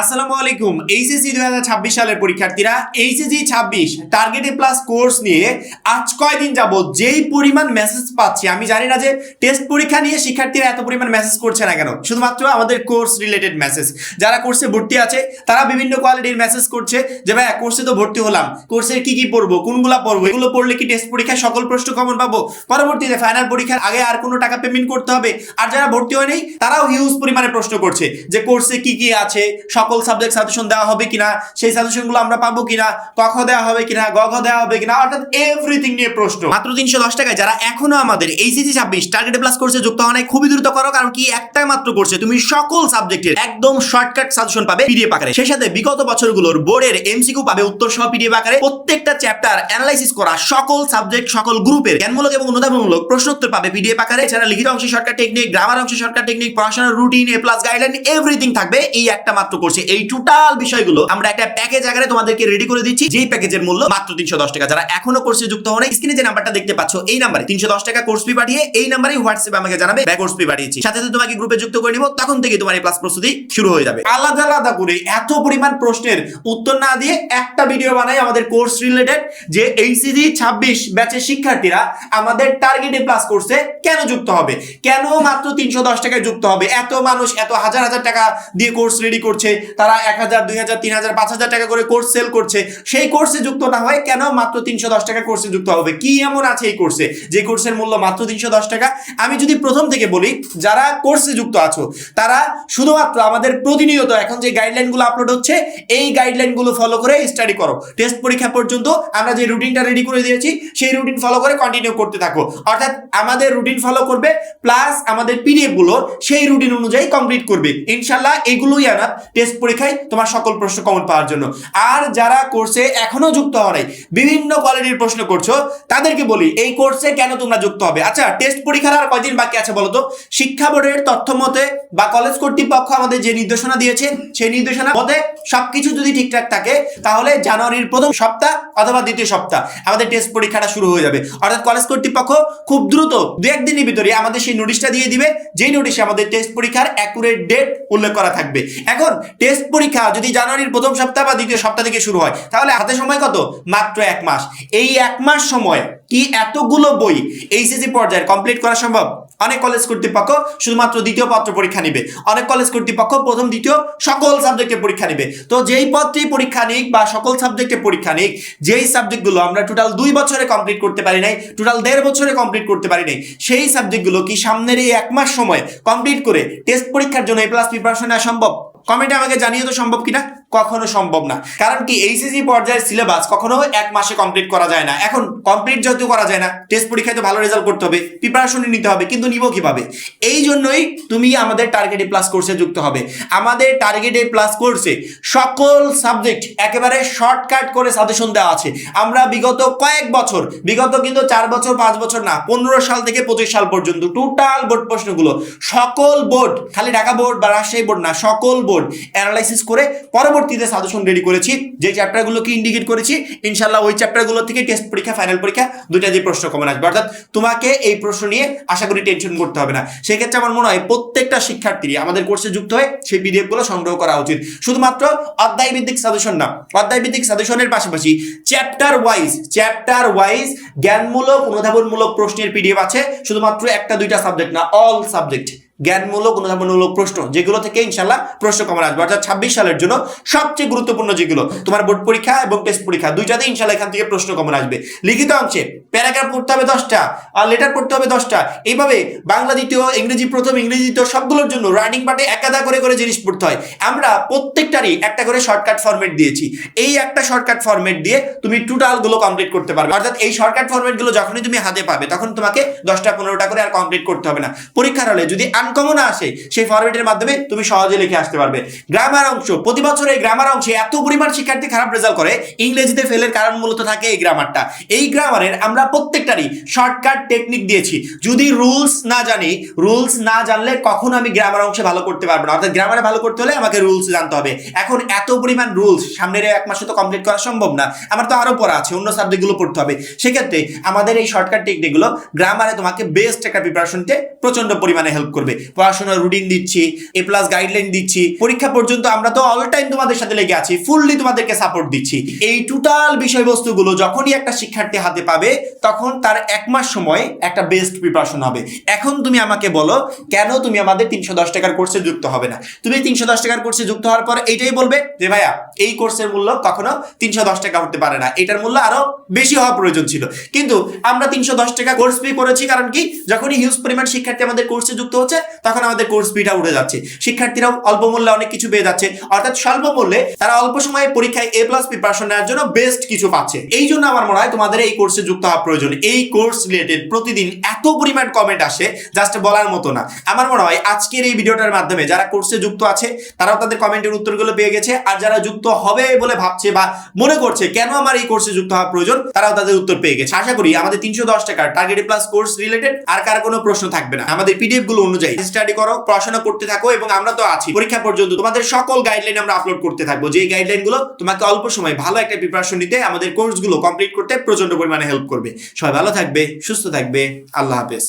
আসসালামু আলাইকুম, এইচএসসি দুই হাজার ছাব্বিশ সালের পরীক্ষার্থীরা, এইচএসসি ছাব্বিশ টার্গেটে প্লাস কোর্স নিয়ে আজ কয়দিন যাব যেই পরিমাণ মেসেজ পাচ্ছি, আমি জানি না যে টেস্ট পরীক্ষা নিয়ে শিক্ষার্থীরা এত পরিমাণ মেসেজ করছে না কেন, শুধুমাত্র আমাদের কোর্স রিলেটেড মেসেজ যারা কোর্সে ভর্তি আছে, তারা বিভিন্ন কোয়ালিটির মেসেজ করছে যে ভাই কোর্সে তো ভর্তি হলাম কোর্সের কি কি পড়ব, কোনগুলা পড়ব, এগুলো পড়লে কি টেস্ট পরীক্ষায় সকল প্রশ্ন কমন পাবো? পরবর্তীতে ফাইনাল পরীক্ষার আগে আর কোনো টাকা পেমেন্ট করতে হবে। আর যারা ভর্তি হয় নেই তারাও হিউজ পরিমাণে প্রশ্ন করছে যে কোর্সে কি কি আছে সকল সাবজেক্ট সাজেশন দেওয়া হবে কিনা, সেই সাজেশনগুলো আমরা পাবো কিনা কখ দেওয়া হবে কিনা গ ঘ দেওয়া হবে কিনা, অর্থাৎ এভরিথিং নিয়ে প্রশ্ন। মাত্র তিনশো দশ টাকায় যারা এখনও আমাদের এইচএসসি ছাব্বিশ টার্গেট প্লাস কোর্সে যুক্ত হওয়া খুবই দ্রুত করো, কারণ কি একটা মাত্র কোর্সে তুমি সকল সাবজেক্টের একদম শর্টকাট সাজেশন পাবে পিডিএফ আকারে। সেই সাথে বিগত বছরগুলোর বোর্ডের এমসিকিউ পাবে উত্তর সহ পিডিএফ আকারে। প্রত্যেকটা চ্যাপ্টার অ্যানালাইসিস করা সকল সাবজেক্ট সকল গ্রুপের জ্ঞানমূলক এবং অনুধাবনমূলক প্রশ্নোত্তর পাবে পিডিএফ আকারে। এছাড়া লিখিত অংশে শর্টকাট টেকনিক গ্রামার অংশে শর্টকাট টেকনিক পড়াশোনার রুটিন এ প্লাস গাইডলাইন এভরিথিং থাকবে, এই একটা মাত্র কোর্সে এই টোটাল বিষয়গুলো আমরা একটা প্যাকেজ আকারে তোমাদেরকে রেডি করে দিচ্ছি। যেই প্যাকেজের মূল্য মাত্র তিনশো দশ টাকা। যারা এখনও কোর্সে যুক্ত হন স্ক্রিনে যে নাম্বারটা দেখতে পাচ্ছ, এই নাম্বারে তিনশো দশ টাকা কোর্স ফি পাঠিয়ে এই নাম্বারে হোয়াটসঅ্যাপে আমাকে জানাবে, ব্যাক কোর্স ফি পাঠিয়েছি। সাথে সাথে তোমাকে গ্রুপে যুক্ত করে নিব, তখন থেকে তোমার এই প্লাস প্রস্তুতি শুরু হয়ে যাবে। আলাদা আলাদা করে এত পরিমাণ প্রশ্নের উত্তর না দিয়ে একটা ভিডিও বানাই আমাদের কোর্স রিলেটেড যে এইচসিজি ছাব্বিশ ব্যাচের শিক্ষার্থীরা আমাদের টার্গেটে প্লাস কোর্সে কেন যুক্ত হবে? কেন মাত্র তিনশো দশ টাকায় যুক্ত হবে? এত মানুষ এত হাজার হাজার টাকা দিয়ে কোর্স রেডি করছে? তারা এক হাজার, দুই হাজার, তিন হাজার, পাঁচ হাজার টাকা করে কোর্স সেল করছে। সেই কোর্সে যুক্ত না হয় কেন মাত্র তিনশো দশ টাকা কোর্সে যুক্ত হবে? কি এমন আছে এই কোর্সে যে কোর্সের মূল্য মাত্র তিনশো দশ টাকা? আমি যদি প্রথম থেকে বলি, যারা কোর্সে যুক্ত আছো, তারা শুধুমাত্র আমাদের প্রতিনিয়ত এখন যে গাইডলাইনগুলো আপলোড হচ্ছে, এই গাইডলাইনগুলো ফলো করে স্টাডি করো। টেস্ট পরীক্ষা পর্যন্ত আমরা যে রুটিনটা রেডি করে দিয়েছি, সেই রুটিন ফলো করে কন্টিনিউ করতে থাকো। অর্থাৎ আমাদের রুটিন ফলো করবে প্লাস আমাদের পিডিএফগুলো সেই রুটিন অনুযায়ী কমপ্লিট করবে। ইনশাল্লাহ এগুলোই আনা টেস্ট পরীক্ষায় তোমার সকল প্রশ্ন কমন পাওয়ার জন্য। আর যারা কোর্সে এখনও যুক্ত হওয়া নাই, বিভিন্ন কোয়ালিটির প্রশ্ন করছ, তাদেরকে বলি, এই কোর্সে কেন তোমরা যুক্ত হবে? আচ্ছা টেস্ট পরীক্ষার আর কয়দিন বাকি আছে বলো তো? শিক্ষা বোর্ডের তথ্য মতে বা কলেজ কর্তৃপক্ষ আমাদের যে নির্দেশনা দিয়েছে, সেই নির্দেশনা মতে সবকিছু যদি ঠিকঠাক থাকে, তাহলে জানুয়ারির প্রথম সপ্তাহ অথবা দ্বিতীয় সপ্তাহ। আমাদের টেস্ট পরীক্ষাটা শুরু হয়ে যাবে। অর্থাৎ কলেজ কর্তৃপক্ষ খুব দ্রুত দু একদিনের ভিতরে আমাদের সেই নোটিশটা দিয়ে দিবে, যেই নোটিশে আমাদের টেস্ট পরীক্ষার অ্যাকুরেট ডেট উল্লেখ করা থাকবে। এখন টেস্ট পরীক্ষা যদি জানুয়ারির প্রথম সপ্তাহ বা দ্বিতীয় সপ্তাহ থেকে শুরু হয়, তাহলে হাতে সময় কত? মাত্র এক মাস। এই এক মাস সময় কি এতগুলো বই এইচএসসি পর্যায়ে কমপ্লিট করা সম্ভব? অনেক কলেজ কর্তৃপক্ষ শুধুমাত্র দ্বিতীয় পত্র পরীক্ষা নিবে। অনেক কলেজ কর্তৃপক্ষ প্রথম, দ্বিতীয় সকল সাবজেক্টে পরীক্ষা নিবে। তো যেই পত্রেই পরীক্ষা নিক বা সকল সাবজেক্টে পরীক্ষা নিক, যেই সাবজেক্টগুলো আমরা টোটাল দুই বছরে কমপ্লিট করতে পারি নাই টোটাল দেড় বছরে কমপ্লিট করতে পারি নাই, সেই সাবজেক্টগুলো কি সামনের এই এক মাস সময় কমপ্লিট করে টেস্ট পরীক্ষার জন্য এ প্লাস প্রিপারেশন নেওয়া সম্ভব? কমেন্টে আমাকে জানিয়ে তো সম্ভব কিনা? কখনো সম্ভব না। কারণ কি এইচএসসি পর্যায়ের সিলেবাস কখনো এক মাসে কমপ্লিট করা যায় না। এখন কমপ্লিট যেহেতু করা যায় না টেস্ট পরীক্ষায় তো ভালো রেজাল্ট করতে হবে প্রিপারেশন নিতে হবে, কিন্তু নিব কীভাবে? এই জন্যই তুমি আমাদের টার্গেট প্লাস কোর্সে যুক্ত হবে। আমাদের টার্গেট প্লাস কোর্সে সকল সাবজেক্ট একেবারে শর্টকাট করে সাজেশন দেওয়া আছে। আমরা বিগত কয়েক বছর, বিগত কিন্তু চার বছর, পাঁচ বছর না, পনেরো সাল থেকে পঁচিশ সাল পর্যন্ত টোটাল বোর্ড প্রশ্নগুলো, সকল বোর্ড খালি ঢাকা বোর্ড বা রাজশাহী বোর্ড না, সকল বোর্ড অ্যানালাইসিস করে পরবর্তীতে সাজেশন রেডি করেছি। যে চ্যাপ্টারগুলোকে ইন্ডিকেট করেছি ইনশাল্লাহ ওই চ্যাপ্টারগুলো থেকে টেস্ট পরীক্ষা ফাইনাল পরীক্ষা দুইটা দিয়ে প্রশ্ন কমন আসবে। অর্থাৎ তোমাকে এই প্রশ্ন নিয়ে আশা করি টেনশন করতে হবে না। সেক্ষেত্রে আমার মনে হয় প্রত্যেকটা শিক্ষার্থী আমাদের কোর্সে যুক্ত হয়ে সেই পিডিএফগুলো সংগ্রহ করা উচিত। শুধুমাত্র অধ্যায় ভিত্তিক সাজেশন না অধ্যায় ভিত্তিক সাজেশনের পাশাপাশি চ্যাপ্টার ওয়াইজ চ্যাপ্টার ওয়াইজ জ্ঞানমূলক, অনুধাবনমূলক প্রশ্নের পিডিএফ আছে। শুধুমাত্র একটা দুইটা সাবজেক্ট না অল সাবজেক্ট জ্ঞানমূলক অনুধাবনমূলক প্রশ্ন, যেগুলো থেকে ইনশাল্লাহ প্রশ্ন কমন আসবে। অর্থাৎ ছাব্বিশ সালের জন্য সবচেয়ে গুরুত্বপূর্ণ যেগুলো, তোমার বোর্ড পরীক্ষা এবং টেস্ট পরীক্ষা, দুইটাতে ইনশাল্লাহ এখান থেকে প্রশ্ন কমন আসবে। লিখিত অংশে প্যারাগ্রাফ পড়তে হবে দশটা, আর লেটার পড়তে হবে দশটা। এইভাবে বাংলা দ্বিতীয়, ইংরেজি প্রথম, ইংরেজি দ্বিতীয় সবগুলোর জন্য রাইটিং পার্টে একাদা করে করে জিনিস পড়তে হয়। আমরা প্রত্যেকটারই একটা করে শর্টকাট ফরম্যাট দিয়েছি। এই একটা শর্টকাট ফরম্যাট দিয়ে তুমি টোটালগুলো কমপ্লিট করতে পারবে। অর্থাৎ এই শর্টকাট ফরম্যাটগুলো যখনই তুমি হাতে পাবে, তখন তোমাকে দশটা, পনেরোটা করে আর কমপ্লিট করতে হবে না। পরীক্ষার হলে যদি আনকমন আসে, সেই ফরম্যাটের মাধ্যমে তুমি সহজে লিখে আসতে পারবে। গ্রামার অংশ, প্রতি বছর এই গ্রামার অংশে এত পরিমাণ শিক্ষার্থী খারাপ রেজাল্ট করে, ইংরেজিতে ফেলের কারণ মূলত থাকে এই গ্রামারটা এই গ্রামারের আমরা প্রত্যেকটারই শর্টকাট টেকনিক দিয়েছি। যদি রুলস না জানি রুলস না জানলে কখনো আমি গ্রামার অংশে ভালো করতে পারব না। অর্থাৎ গ্রামারে ভালো করতে হলে আমাকে রুলস জানতে হবে। এখন এত পরিমাণ রুলস সামনের এক মাসে তো কমপ্লিট করা সম্ভব না। আমার তো আরও পড়া আছে, অন্য সাবজেক্টগুলো পড়তে হবে। সেক্ষেত্রে আমাদের এই শর্টকাট টেকনিকগুলো গ্রামারে তোমাকে বেস্ট একটা প্রিপারেশনতে প্রচণ্ড পরিমাণে হেল্প করবে। পড়াশোনার রুটিন দিচ্ছি এ প্লাস গাইডলাইন দিচ্ছি, পরীক্ষা পর্যন্ত আমরা তো অল টাইম তোমাদের সাথে লেগে আছি ফুললি তোমাদেরকে সাপোর্ট দিচ্ছি। এই টোটাল বিষয়বস্তুগুলো যখনই একটা শিক্ষার্থী হাতে পাবে, তখন তার এক মাস সময় একটা বেস্ট প্রিপারেশন হবে। এখন তুমি আমাকে বলো, কেন তুমি আমাদের তিনশো দশ টাকার কোর্সে যুক্ত হবে না? তুমি তিনশো দশ টাকার কোর্সে যুক্ত হওয়ার পর এইটাই বলবে যে, ভাইয়া, এই কোর্সের মূল্য কখনো তিনশো দশ টাকা হতে পারে না। এটার মূল্য আরও বেশি হওয়া প্রয়োজন ছিল। কিন্তু আমরা তিনশো দশ টাকা কোর্স ফি করেছি, কারণ কি? যখনই হিউজ পরিমাণ শিক্ষার্থী আমাদের কোর্সে যুক্ত হচ্ছে তখন আমাদের কোর্স ফিটা উঠে যাচ্ছে। শিক্ষার্থীরাও অল্প মূল্যে অনেক কিছু পেয়ে যাচ্ছে। অর্থাৎ স্বল্প মূল্যে তারা অল্প সময়ে পরীক্ষায় এ প্লাস প্রিপারেশন নেওয়ার জন্য বেস্ট কিছু পাচ্ছে। এই জন্য আমার মনে হয় তোমাদের এই কোর্সে যুক্ত হওয়া প্রয়োজন। এই কোর্স রিলেটেড প্রতিদিন এত পরিমাণ কমেন্ট আসে জাস্ট বলার মতো না। আমার মনে হয় আজকের এই ভিডিওটার মাধ্যমে যারা কোর্সে যুক্ত আছে, তারাও তাদের কমেন্টের উত্তরগুলো পেয়ে গেছে। আর যারা যুক্ত হবে বলে ভাবছে বা মনে করছে কেন আমার এই কোর্সে যুক্ত হওয়া প্রয়োজন, তারাও তাদের উত্তর পেয়ে গেছে। আশা করি আমাদের তিনশো দশ টাকার টার্গেট প্লাস কোর্স রিলেটেড আর কার কোনো প্রশ্ন থাকবে না। আমাদের পিডিএফগুলো অনুযায়ী স্টাডি করো, পড়াশোনা করতে থাকো এবং আমরা তো আছি। পরীক্ষা পর্যন্ত তোমাদের সকল গাইডলাইন আমরা আপলোড করতে থাকব। যে গাইডলাইনগুলো তোমাকে অল্প সময় ভালো একটা প্রিপারেশন নিতে আমাদের কোর্সগুলো কমপ্লিট করতে প্রচণ্ড পরিমাণে হেল্প করবে। সবাই ভালো থাকবে, সুস্থ থাকবে। আল্লাহ হাফেজ।